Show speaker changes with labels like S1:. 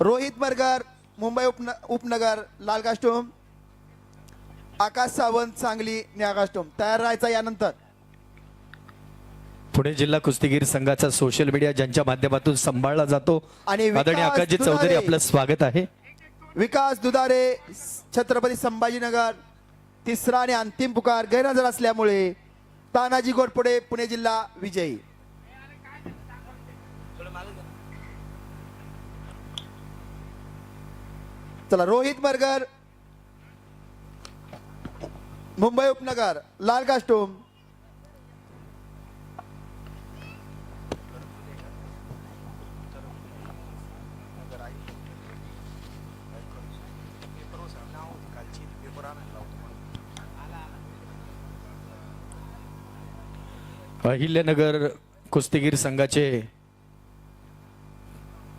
S1: Rohit burger Mumbai उपन उपनगर लाल costume आकाश सावंत सांगली निळा कास्टूम. तयार राहायचा यानंतर.
S2: पुणे जिल्हा कुस्तीगीर संघाचा सोशल मीडिया ज्यांच्या माध्यमातून सांभाळला जातो.
S1: आणि विकास
S2: आदरणीय आकाशजी चौधरी. आपलं स्वागत आहे.
S1: विकास दुधारे छत्रपती संभाजीनगर तिसरा आणि अंतिम पुकार गैरहजर असल्यामुळे तानाजी गोडपुडे पुणे जिल्हा विजयी. चला रोहित मरगर मुंबई उपनगर लाल कास्टूम.
S2: अहिल्यानगर कुस्तीगीर संघाचे